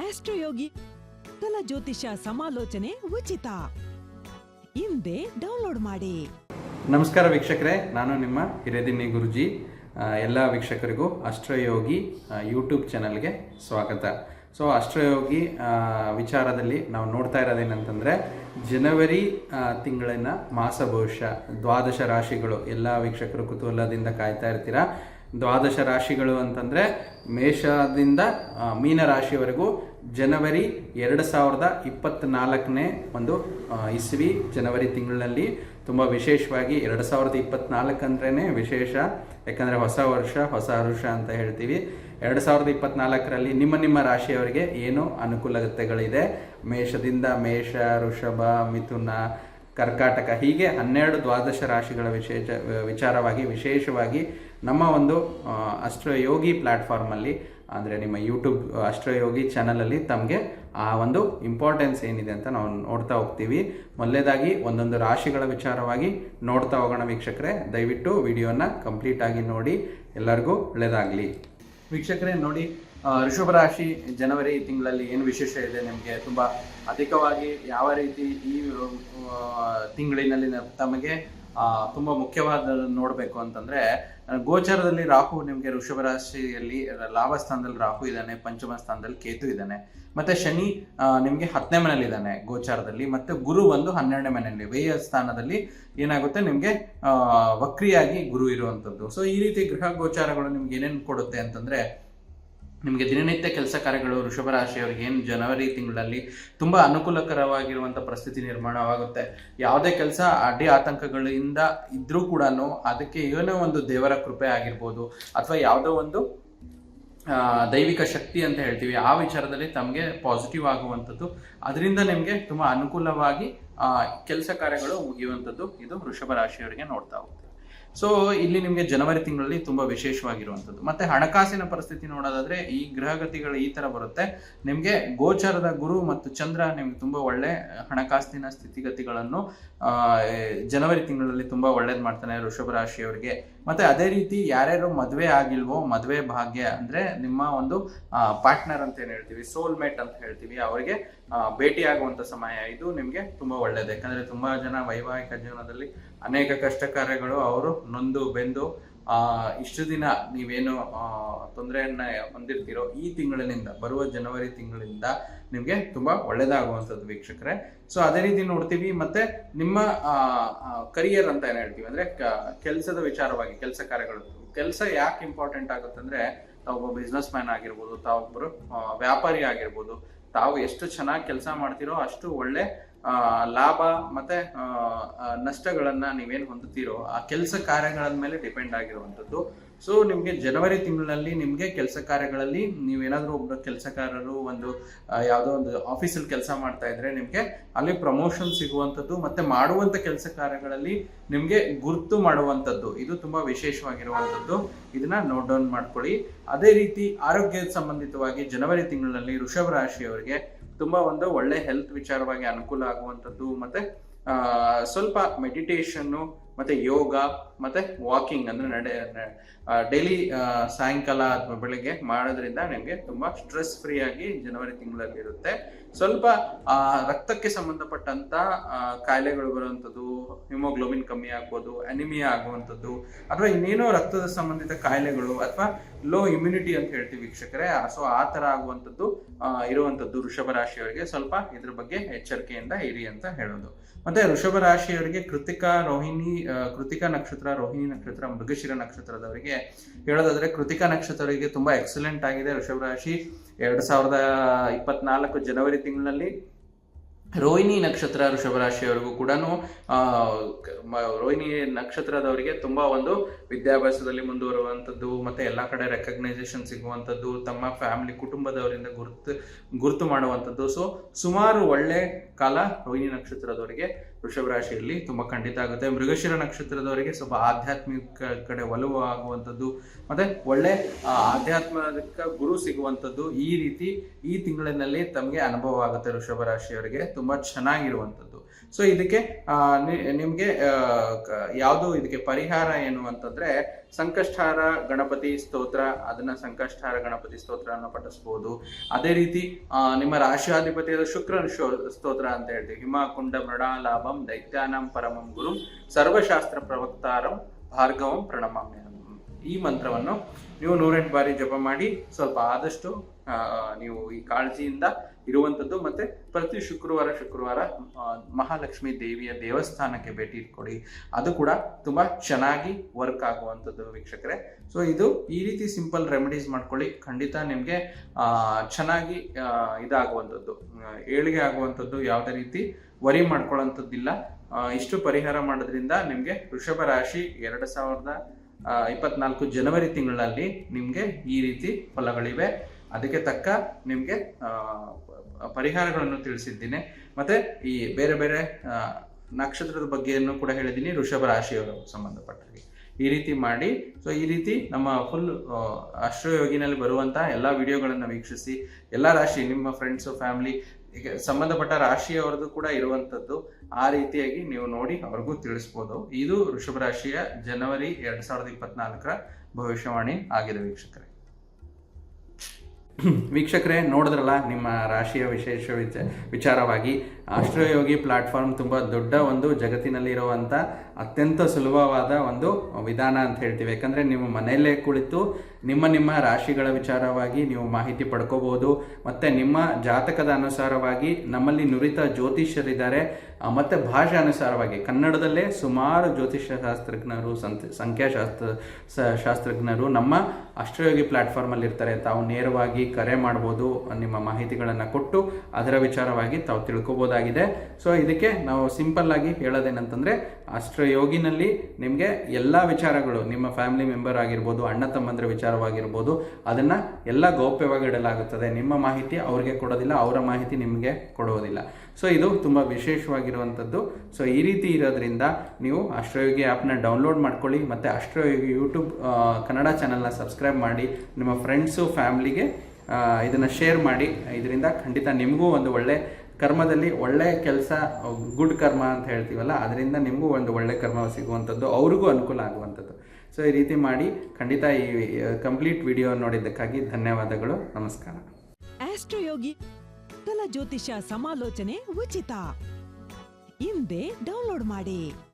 ಆಸ್ಟ್ರೋಯೋಗಿ ತಲ ಜ್ಯೋತಿಷ ಸಮಾಲೋಚನೆ ಉಚಿತ. ಹಿಂದೆ ಡೌನ್ಲೋಡ್ ಮಾಡಿ. ನಮಸ್ಕಾರ ವೀಕ್ಷಕರೇ, ನಾನು ನಿಮ್ಮ ಹಿರೇದಿನ್ನಿ ಗುರುಜಿ. ಎಲ್ಲ ವೀಕ್ಷಕರಿಗೂ ಅಷ್ಟ್ರಯೋಗಿ ಯೂಟ್ಯೂಬ್ ಚಾನಲ್ಗೆ ಸ್ವಾಗತ. ಸೊ ಅಷ್ಟ್ರಯೋಗಿ ವಿಚಾರದಲ್ಲಿ ನಾವು ನೋಡ್ತಾ ಇರೋದೇನಂತಂದರೆ, ಜನವರಿ ತಿಂಗಳಿನ ಮಾಸ ಭವಿಷ್ಯ ದ್ವಾದಶ ರಾಶಿಗಳು, ಎಲ್ಲ ವೀಕ್ಷಕರು ಕುತೂಹಲದಿಂದ ಕಾಯ್ತಾ ಇರ್ತೀರಾ? ದ್ವಾದಶ ರಾಶಿಗಳು ಅಂತಂದರೆ ಮೇಷದಿಂದ ಮೀನ ರಾಶಿವರೆಗೂ ಜನವರಿ ಎರಡು ಸಾವಿರದ ಇಪ್ಪತ್ತ್ನಾಲ್ಕನೇ ಒಂದು ಇಸ್ವಿ ಜನವರಿ ತಿಂಗಳಿನಲ್ಲಿ ತುಂಬ ವಿಶೇಷವಾಗಿ ಎರಡು ಸಾವಿರದ ಇಪ್ಪತ್ನಾಲ್ಕು ಅಂದ್ರೇ ವಿಶೇಷ. ಯಾಕಂದರೆ ಹೊಸ ವರ್ಷ, ಹೊಸ ವರುಷ ಅಂತ ಹೇಳ್ತೀವಿ. ಎರಡು ಸಾವಿರದ ಇಪ್ಪತ್ನಾಲ್ಕರಲ್ಲಿ ನಿಮ್ಮ ನಿಮ್ಮ ರಾಶಿಯವರಿಗೆ ಏನು ಅನುಕೂಲತೆಗಳಿದೆ? ಮೇಷದಿಂದ ಮೇಷ ಋಷಭ ಮಿಥುನ, ಕರ್ಕಾಟಕ ಹೀಗೆ ಹನ್ನೆರಡು ದ್ವಾದಶ ರಾಶಿಗಳ ವಿಶೇಷ, ವಿಚಾರವಾಗಿ ವಿಶೇಷವಾಗಿ ನಮ್ಮ ಒಂದು ಅಷ್ಟಯೋಗಿ ಪ್ಲ್ಯಾಟ್ಫಾರ್ಮಲ್ಲಿ ಅಂದರೆ ನಿಮ್ಮ ಯೂಟ್ಯೂಬ್ ಅಷ್ಟ್ರಯೋಗಿ ಚಾನಲಲ್ಲಿ ತಮಗೆ ಆ ಒಂದು ಇಂಪಾರ್ಟೆನ್ಸ್ ಏನಿದೆ ಅಂತ ನಾವು ನೋಡ್ತಾ ಹೋಗ್ತೀವಿ. ಮೊದಲೇದಾಗಿ ಒಂದೊಂದು ರಾಶಿಗಳ ವಿಚಾರವಾಗಿ ನೋಡ್ತಾ ಹೋಗೋಣ ವೀಕ್ಷಕರೇ. ದಯವಿಟ್ಟು ವಿಡಿಯೋನ ಕಂಪ್ಲೀಟ್ ಆಗಿ ನೋಡಿ. ಎಲ್ಲರಿಗೂ ಒಳ್ಳೆಯದಾಗಲಿ ವೀಕ್ಷಕರೇ, ನೋಡಿ ಋಷಭ ರಾಶಿ ಜನವರಿ ತಿಂಗಳಲ್ಲಿ ಏನು ವಿಶೇಷ ಇದೆ ನಿಮಗೆ? ತುಂಬ ಅಧಿಕವಾಗಿ ಯಾವ ರೀತಿ ಈ ತಿಂಗಳಿನಲ್ಲಿ ತಮಗೆ ತುಂಬ ಮುಖ್ಯವಾದ ನೋಡಬೇಕು ಅಂತಂದ್ರೆ ಗೋಚರದಲ್ಲಿ ರಾಹು ನಿಮಗೆ ಋಷಭ ರಾಶಿಯಲ್ಲಿ ಲಾಭ ಸ್ಥಾನದಲ್ಲಿ ರಾಹು ಇದ್ದಾನೆ, ಪಂಚಮ ಸ್ಥಾನದಲ್ಲಿ ಕೇತು ಇದ್ದಾನೆ. ಮತ್ತೆ ಶನಿ ನಿಮಗೆ ಹತ್ತನೇ ಮನೇಲಿ ಇದ್ದಾನೆ ಗೋಚಾರದಲ್ಲಿ, ಮತ್ತೆ ಗುರು ಒಂದು ಹನ್ನೆರಡನೇ ಮನೆಯಲ್ಲಿ ವ್ಯಯ ಸ್ಥಾನದಲ್ಲಿ ಏನಾಗುತ್ತೆ ನಿಮಗೆ ವಕ್ರಿಯಾಗಿ ಗುರು ಇರುವಂಥದ್ದು ಸೊ ಈ ರೀತಿ ಗ್ರಹ ಗೋಚಾರಗಳು ನಿಮ್ಗೆ ಏನೇನು ಕೊಡುತ್ತೆ ಅಂತಂದ್ರೆ ನಿಮಗೆ ದಿನನಿತ್ಯ ಕೆಲಸ ಕಾರ್ಯಗಳು, ವೃಷಭ ರಾಶಿಯವರಿಗೆ ಏನು ಜನವರಿ ತಿಂಗಳಲ್ಲಿ ತುಂಬ ಅನುಕೂಲಕರವಾಗಿರುವಂಥ ಪರಿಸ್ಥಿತಿ ನಿರ್ಮಾಣವಾಗುತ್ತೆ. ಯಾವುದೇ ಕೆಲಸ ಅಡ್ಡಿ ಆತಂಕಗಳಿಂದ ಇದ್ರೂ ಕೂಡ ಅದಕ್ಕೆ ಏನೋ ಒಂದು ದೇವರ ಕೃಪೆ ಆಗಿರ್ಬೋದು, ಅಥವಾ ಯಾವುದೋ ಒಂದು ದೈವಿಕ ಶಕ್ತಿ ಅಂತ ಹೇಳ್ತೀವಿ, ಆ ವಿಚಾರದಲ್ಲಿ ತಮಗೆ ಪಾಸಿಟಿವ್ ಆಗುವಂಥದ್ದು. ಅದರಿಂದ ನಿಮಗೆ ತುಂಬ ಅನುಕೂಲವಾಗಿ ಕೆಲಸ ಕಾರ್ಯಗಳು ಮುಗಿಯುವಂಥದ್ದು ಇದು ವೃಷಭ ರಾಶಿಯವರಿಗೆ ನೋಡ್ತಾ ಹೋಗ್ತೀವಿ ಸೊ ಇಲ್ಲಿ ನಿಮಗೆ ಜನವರಿ ತಿಂಗಳಲ್ಲಿ ತುಂಬಾ ವಿಶೇಷವಾಗಿರುವಂಥದ್ದು. ಮತ್ತೆ ಹಣಕಾಸಿನ ಪರಿಸ್ಥಿತಿ ನೋಡೋದಾದ್ರೆ ಈ ಗ್ರಹಗತಿಗಳು ಈ ತರ ಬರುತ್ತೆ. ನಿಮಗೆ ಗೋಚರದ ಗುರು ಮತ್ತು ಚಂದ್ರ ನಿಮ್ಗೆ ತುಂಬಾ ಒಳ್ಳೆ ಹಣಕಾಸಿನ ಸ್ಥಿತಿಗತಿಗಳನ್ನು ಜನವರಿ ತಿಂಗಳಲ್ಲಿ ತುಂಬಾ ಒಳ್ಳೇದ್ ಮಾಡ್ತಾನೆ ವೃಷಭ ರಾಶಿಯವರಿಗೆ. ಮತ್ತೆ ಅದೇ ರೀತಿ ಯಾರ್ಯಾರು ಮದುವೆ ಆಗಿಲ್ವೋ, ಮದುವೆ ಭಾಗ್ಯ ಅಂದ್ರೆ ನಿಮ್ಮ ಒಂದು ಪಾರ್ಟ್ನರ್ ಅಂತ ಏನ್ ಹೇಳ್ತೀವಿ ಸೋಲ್ ಮೇಟ್ ಅಂತ ಹೇಳ್ತೀವಿ, ಅವರಿಗೆ ಭೇಟಿ ಆಗುವಂತ ಸಮಯ ಇದು ನಿಮ್ಗೆ ತುಂಬಾ ಒಳ್ಳೇದು. ಯಾಕಂದ್ರೆ ತುಂಬಾ ಜನ ವೈವಾಹಿಕ ಜೀವನದಲ್ಲಿ ಅನೇಕ ಕಷ್ಟ ಕಾರ್ಯಗಳು ಅವರು ನೊಂದು, ಬೆಂದು ಇಷ್ಟು ದಿನ ನೀವೇನು ತೊಂದರೆಯನ್ನ ಹೊಂದಿರ್ತೀರೋ ಈ ತಿಂಗಳಿನಿಂದ, ಬರುವ ಜನವರಿ ತಿಂಗಳಿಂದ ನಿಮಗೆ ತುಂಬಾ ಒಳ್ಳೇದಾಗುವಂಥದ್ದು ವೀಕ್ಷಕರೇ. ಸೊ ಅದೇ ರೀತಿ ನೋಡ್ತೀವಿ, ಮತ್ತೆ ನಿಮ್ಮ ಕರಿಯರ್ ಅಂತ ಏನು ಹೇಳ್ತೀವಿ ಅಂದ್ರೆ ಕೆಲಸದ ವಿಚಾರವಾಗಿ, ಕೆಲಸ ಕಾರ್ಯಗಳು. ಕೆಲಸ ಯಾಕೆ ಇಂಪಾರ್ಟೆಂಟ್ ಆಗುತ್ತೆ ಅಂದ್ರೆ ತಾವೊಬ್ಬ ಬಿಸ್ನೆಸ್ ಮ್ಯಾನ್ ಆಗಿರ್ಬೋದು, ತಾವೊಬ್ಬರು ವ್ಯಾಪಾರಿ ಆಗಿರ್ಬೋದು, ತಾವು ಎಷ್ಟು ಚೆನ್ನಾಗಿ ಕೆಲಸ ಮಾಡ್ತೀರೋ ಅಷ್ಟು ಒಳ್ಳೆ ಲಾಭ ಮತ್ತೆ ನಷ್ಟಗಳನ್ನ ನೀವೇನು ಹೊಂದುತ್ತೀರೋ ಆ ಕೆಲಸ ಕಾರ್ಯಗಳ ಮೇಲೆ ಡಿಪೆಂಡ್ ಆಗಿರುವಂಥದ್ದು. ಸೊ ನಿಮಗೆ ಜನವರಿ ತಿಂಗಳಲ್ಲಿ ನಿಮಗೆ ಕೆಲಸ ಕಾರ್ಯಗಳಲ್ಲಿ ನೀವೇನಾದ್ರೂ ಒಬ್ಬ ಕೆಲಸಗಾರರು ಒಂದು ಯಾವುದೋ ಒಂದು ಆಫೀಸಲ್ಲಿ ಕೆಲಸ ಮಾಡ್ತಾ ಇದ್ರೆ ನಿಮಗೆ ಅಲ್ಲಿ ಪ್ರಮೋಷನ್ ಸಿಗುವಂಥದ್ದು ಮತ್ತೆ ಮಾಡುವಂತ ಕೆಲಸ ಕಾರ್ಯಗಳಲ್ಲಿ ನಿಮಗೆ ಗುರುತು ಮಾಡುವಂಥದ್ದು. ಇದು ತುಂಬಾ ವಿಶೇಷವಾಗಿರುವಂಥದ್ದು. ಇದನ್ನ ನೋಟ್ ಡೌನ್ ಮಾಡ್ಕೊಳ್ಳಿ. ಅದೇ ರೀತಿ ಆರೋಗ್ಯ ಸಂಬಂಧಿತವಾಗಿ ಜನವರಿ ತಿಂಗಳಲ್ಲಿ ವೃಷಭ ರಾಶಿಯವರಿಗೆ ತುಂಬಾ ಒಂದು ಒಳ್ಳೆ ಹೆಲ್ತ್ ವಿಚಾರವಾಗಿ ಅನುಕೂಲ ಆಗುವಂಥದ್ದು ಮತ್ತೆ ಸ್ವಲ್ಪ ಮೆಡಿಟೇಷನ್ನು ಮತ್ತೆ ಯೋಗ, ಮತ್ತೆ ವಾಕಿಂಗ್ ಅಂದ್ರೆ ನಡೆ ಡೈಲಿ ಸಾಯಂಕಾಲ ಅಥವಾ ಬೆಳಗ್ಗೆ ಮಾಡೋದ್ರಿಂದ ನಿಮಗೆ ತುಂಬಾ ಸ್ಟ್ರೆಸ್ ಫ್ರೀ ಆಗಿ ಜನವರಿ ತಿಂಗಳಲ್ಲಿ ಇರುತ್ತೆ. ಸ್ವಲ್ಪ ರಕ್ತಕ್ಕೆ ಸಂಬಂಧಪಟ್ಟಂತ ಕಾಯಿಲೆಗಳು ಬರುವಂಥದ್ದು ಹಿಮೋಗ್ಲೋಬಿನ್ ಕಮ್ಮಿ ಆಗ್ಬೋದು ಅನಿಮಿಯಾ ಆಗುವಂಥದ್ದು, ಅಥವಾ ಇನ್ನೇನೋ ರಕ್ತದ ಸಂಬಂಧಿತ ಕಾಯಿಲೆಗಳು ಅಥವಾ ಲೋ ಇಮ್ಯುನಿಟಿ ಅಂತ ಹೇಳ್ತೀವಿ ವೀಕ್ಷಕರೇ, ಸೊ ಆ ತರ ಆಗುವಂಥದ್ದು ಇರುವಂಥದ್ದು ವೃಷಭ ರಾಶಿಯವರಿಗೆ ಸ್ವಲ್ಪ ಇದ್ರ ಬಗ್ಗೆ ಎಚ್ಚರಿಕೆಯಿಂದ ಇರಿ ಅಂತ ಹೇಳೋದು. ಮತ್ತೆ ವೃಷಭ ರಾಶಿಯವರಿಗೆ ಕೃತಿಕ, ರೋಹಿಣಿ ಕೃತಿಕ ನಕ್ಷತ್ರ, ರೋಹಿಣಿ ನಕ್ಷತ್ರ, ಮೃಗಶಿರ ನಕ್ಷತ್ರದವರಿಗೆ ಹೇಳೋದಾದ್ರೆ ಕೃತಿಕಾ ನಕ್ಷತ್ರವರಿಗೆ ತುಂಬಾ ಎಕ್ಸಲೆಂಟ್ ಆಗಿದೆ ಋಷಭ ರಾಶಿ. ಎರಡ್ ಸಾವಿರದ ಇಪ್ಪತ್ನಾಲ್ಕು ಜನವರಿ ತಿಂಗಳಲ್ಲಿ ರೋಹಿಣಿ ನಕ್ಷತ್ರ, ವೃಷಭ ರಾಶಿಯವರಿಗೂ ಕೂಡ ರೋಹಿಣಿ ನಕ್ಷತ್ರದವರಿಗೆ ತುಂಬಾ ಒಂದು ವಿದ್ಯಾಭ್ಯಾಸದಲ್ಲಿ ಮುಂದುವರುವಂಥದ್ದು ಮತ್ತೆ ಎಲ್ಲಾ ಕಡೆ ರೆಕಗ್ನೈಸೇಷನ್ ಸಿಗುವಂಥದ್ದು, ತಮ್ಮ ಫ್ಯಾಮಿಲಿ ಕುಟುಂಬದವರಿಂದ ಗುರುತು ಗುರುತು ಮಾಡುವಂಥದ್ದು. ಸೊ ಸುಮಾರು ಒಳ್ಳೆ ಕಾಲ ರೋಹಿಣಿ ನಕ್ಷತ್ರದವರಿಗೆ ವೃಷಭ ರಾಶಿಯಲ್ಲಿ ತುಂಬಾ ಖಂಡಿತ ಆಗುತ್ತೆ. ಮೃಗಶಿರ ನಕ್ಷತ್ರದವರಿಗೆ ಸ್ವಲ್ಪ ಆಧ್ಯಾತ್ಮಿಕ ಕಡೆ ಒಲವು ಆಗುವಂಥದ್ದು, ಮತ್ತೆ ಒಳ್ಳೆ ಆಧ್ಯಾತ್ಮಿಕ ಗುರು ಸಿಗುವಂಥದ್ದು ಈ ರೀತಿ ಈ ತಿಂಗಳಿನಲ್ಲಿ ತಮಗೆ ಅನುಭವ ಆಗುತ್ತೆ ವೃಷಭ ರಾಶಿಯವರಿಗೆ. ತುಂಬಾ ಚೆನ್ನಾಗಿರುವಂಥದ್ದು. ಸೊ ಇದಕ್ಕೆ ನಿಮಗೆ ಯಾವುದು ಇದಕ್ಕೆ ಪರಿಹಾರ ಏನು ಅಂತಂದ್ರೆ ಅಂತಂದ್ರೆ ಸಂಕಷ್ಟಾರ ಗಣಪತಿ ಸ್ತೋತ್ರ, ಅದನ್ನ ಸಂಕಷ್ಟಾರ ಗಣಪತಿ ಸ್ತೋತ್ರವನ್ನು ಪಠಿಸ್ಬೋದು. ಅದೇ ರೀತಿ ನಿಮ್ಮ ರಾಶಿಯಾಧಿಪತಿಯಾದ ಶುಕ್ರನ ಸ್ತೋತ್ರ ಅಂತ ಹೇಳ್ತೀವಿ. ಹಿಮಾಕುಂಡ ಮೃಣಾಲಾಭಂ ದೈತ್ಯಾನಂ, ಪರಮಂ, ಗುರುಂ, ಸರ್ವಶಾಸ್ತ್ರ ಪ್ರವಕ್ತಾರಂ, ಭಾರ್ಗವಂ ಪ್ರಣಮಾಮ್ಯ ಈ ಮಂತ್ರವನ್ನು ನೀವು ನೂರೆಂಟು ಬಾರಿ ಜಪ ಮಾಡಿ ಸ್ವಲ್ಪ ಆದಷ್ಟು ನೀವು ಈ ಕಾಳಜಿಯಿಂದ ಇರುವಂಥದ್ದು ಮತ್ತೆ ಪ್ರತಿ ಶುಕ್ರವಾರ ಶುಕ್ರವಾರ ಮಹಾಲಕ್ಷ್ಮಿ ದೇವಿಯ ದೇವಸ್ಥಾನಕ್ಕೆ ಭೇಟಿ ಕೊಡಿ. ಅದು ಕೂಡ ತುಂಬ ಚೆನ್ನಾಗಿ ವರ್ಕ್ ಆಗುವಂಥದ್ದು ವೀಕ್ಷಕರೇ. ಸೊ ಇದು ಈ ರೀತಿ ಸಿಂಪಲ್ ರೆಮಿಡೀಸ್ ಮಾಡ್ಕೊಳ್ಳಿ. ಖಂಡಿತ ನಿಮಗೆ ಚೆನ್ನಾಗಿ ಇದಾಗುವಂಥದ್ದು. ಏಳಿಗೆ ಆಗುವಂಥದ್ದು ಯಾವುದೇ ರೀತಿ ವರಿ ಮಾಡ್ಕೊಳ್ಳೋಂಥದ್ದಿಲ್ಲ. ಇಷ್ಟು ಪರಿಹಾರ ಮಾಡೋದ್ರಿಂದ ನಿಮಗೆ ವೃಷಭ ರಾಶಿ ಎರಡು ಸಾವಿರದ ಇಪ್ಪತ್ನಾಲ್ಕು ಜನವರಿ ತಿಂಗಳಲ್ಲಿ ನಿಮಗೆ ಈ ರೀತಿ ಫಲಗಳಿವೆ. ಅದಕ್ಕೆ ತಕ್ಕ ನಿಮಗೆ ಪರಿಹಾರಗಳನ್ನು ತಿಳಿಸಿದ್ದೀನಿ. ಮತ್ತೆ ಈ ಬೇರೆ ಬೇರೆ ನಕ್ಷತ್ರದ ಬಗ್ಗೆಯನ್ನು ಕೂಡ ಹೇಳಿದ್ದೀನಿ ಋಷಭ ರಾಶಿಯವರು ಸಂಬಂಧಪಟ್ಟಿಗೆ. ಈ ರೀತಿ ಮಾಡಿ ಸೊ ಈ ರೀತಿ ನಮ್ಮ ಫುಲ್ ಅಶ್ವಯೋಗಿನಲ್ಲಿ ಬರುವಂತಹ ಎಲ್ಲ ವಿಡಿಯೋಗಳನ್ನು ವೀಕ್ಷಿಸಿ, ಎಲ್ಲ ರಾಶಿ, ನಿಮ್ಮ ಫ್ರೆಂಡ್ಸು ಫ್ಯಾಮಿಲಿ ಈಗ ಸಂಬಂಧಪಟ್ಟ ರಾಶಿಯವರದ್ದು ಕೂಡ ಇರುವಂಥದ್ದು ಆ ರೀತಿಯಾಗಿ ನೀವು ನೋಡಿ ಅವ್ರಿಗೂ ತಿಳಿಸ್ಬೋದು. ಇದು ವೃಷಭ ರಾಶಿಯ ಜನವರಿ ಎರಡ್ ಸಾವಿರದ ಇಪ್ಪತ್ನಾಲ್ಕರ ಭವಿಷ್ಯವಾಣಿ ಆಗಿದೆ ವೀಕ್ಷಕರೇ. ವೀಕ್ಷಕರೇ, ನೋಡಿದ್ರಲ್ಲ ನಿಮ್ಮ ರಾಶಿಯ ವಿಶೇಷ ವಿಚ ವಿಚಾರವಾಗಿ ಆಸ್ಟ್ರೋಯೋಗಿ ಪ್ಲಾಟ್ಫಾರ್ಮ್ ತುಂಬಾ ದೊಡ್ಡ ಒಂದು ಜಗತ್ತಿನಲ್ಲಿರುವಂಥ ಅತ್ಯಂತ ಸುಲಭವಾದ ಒಂದು ವಿಧಾನ ಅಂತ ಹೇಳ್ತೀವಿ. ಯಾಕಂದರೆ ನೀವು ಮನೆಯಲ್ಲೇ ಕುಳಿತು ನಿಮ್ಮ ನಿಮ್ಮ ರಾಶಿಗಳ ವಿಚಾರವಾಗಿ ನೀವು ಮಾಹಿತಿ ಪಡ್ಕೋಬೋದು ಮತ್ತು ನಿಮ್ಮ ಜಾತಕದ ಅನುಸಾರವಾಗಿ ನಮ್ಮಲ್ಲಿ ನುರಿತ ಜ್ಯೋತಿಷ್ಯರಿದ್ದಾರೆ. ಮತ್ತು ಭಾಷೆ ಅನುಸಾರವಾಗಿ ಕನ್ನಡದಲ್ಲೇ ಸುಮಾರು ಜ್ಯೋತಿಷ್ಯ ಶಾಸ್ತ್ರಜ್ಞರು ಸಂತ, ಸಂಖ್ಯಾಶಾಸ್ತ್ರ ಶಾಸ್ತ್ರಜ್ಞರು ನಮ್ಮ ಅಷ್ಟಯೋಗಿ ಪ್ಲಾಟ್ಫಾರ್ಮಲ್ಲಿ ಇರ್ತಾರೆ ತಾವು ನೇರವಾಗಿ ಕರೆ ಮಾಡ್ಬೋದು, ನಿಮ್ಮ ಮಾಹಿತಿಗಳನ್ನು ಕೊಟ್ಟು ಅದರ ವಿಚಾರವಾಗಿ ತಾವು ತಿಳ್ಕೊಬೋದಾಗಿದೆ. ಸೊ ಇದಕ್ಕೆ ನಾವು ಸಿಂಪಲ್ಲಾಗಿ ಹೇಳೋದೇನಂತಂದರೆ ಹೇಳೋದೇನಂತಂದ್ರೆ ಅಷ್ಟಯೋಗಿನಲ್ಲಿ ನಿಮಗೆ ಎಲ್ಲ ವಿಚಾರಗಳು, ನಿಮ್ಮ ಫ್ಯಾಮಿಲಿ ಮೆಂಬರ್ ಆಗಿರ್ಬೋದು, ಅಣ್ಣ ತಮ್ಮಂದ್ರ ವಿಚಾರವಾಗಿರ್ಬೋದು, ಅದನ್ನು ಎಲ್ಲ ಗೌಪ್ಯವಾಗಿ ಇಡಲಾಗುತ್ತದೆ ನಿಮ್ಮ ಮಾಹಿತಿ ಅವ್ರಿಗೆ ಕೊಡೋದಿಲ್ಲ, ಅವರ ಮಾಹಿತಿ ನಿಮಗೆ ಕೊಡುವುದಿಲ್ಲ ಸೊ ಇದು ತುಂಬ ವಿಶೇಷವಾಗಿರುವಂಥದ್ದು. ಸೊ ಈ ರೀತಿ ಇರೋದ್ರಿಂದ ನೀವು ಅಷ್ಟ್ರಯೋಗಿ ಆ್ಯಪ್ನ ಡೌನ್ಲೋಡ್ ಮಾಡ್ಕೊಳ್ಳಿ, ಮತ್ತು ಅಷ್ಟ್ರಯೋಗಿ ಯೂಟ್ಯೂಬ್ ಕನ್ನಡ ಚಾನಲ್ನ ಸಬ್ಸ್ಕ್ರೈಬ್ ಮಾಡಿ, ನಿಮ್ಮ ಫ್ರೆಂಡ್ಸು ಫ್ಯಾಮ್ಲಿಗೆ ಇದನ್ನು ಶೇರ್ ಮಾಡಿ. ಇದರಿಂದ ಖಂಡಿತ ನಿಮಗೂ ಒಂದು ಒಳ್ಳೆ ಕರ್ಮದಲ್ಲಿ ಒಳ್ಳೆಯ ಕೆಲಸ, ಗುಡ್ ಕರ್ಮ ಅಂತ ಹೇಳ್ತೀವಲ್ಲ, ಅದರಿಂದ ನಿಮಗೂ ಒಂದು ಒಳ್ಳೆ ಕರ್ಮ ಸಿಗುವಂಥದ್ದು, ಅವ್ರಿಗೂ ಅನುಕೂಲ ಆಗುವಂಥದ್ದು. ಸೊ ಈ ರೀತಿ ಮಾಡಿ ಖಂಡಿತ ಈ ಕಂಪ್ಲೀಟ್ ವಿಡಿಯೋ ನೋಡಿದ್ದಕ್ಕಾಗಿ ಧನ್ಯವಾದಗಳು. ನಮಸ್ಕಾರ. ಆಸ್ಟ್ರೋಯೋಗಿ ಜ್ಯೋತಿಷ ಸಮಾಲೋಚನೆ ಉಚಿತ ಹಿಂದೆ ಡೌನ್ಲೋಡ್ ಮಾಡಿ.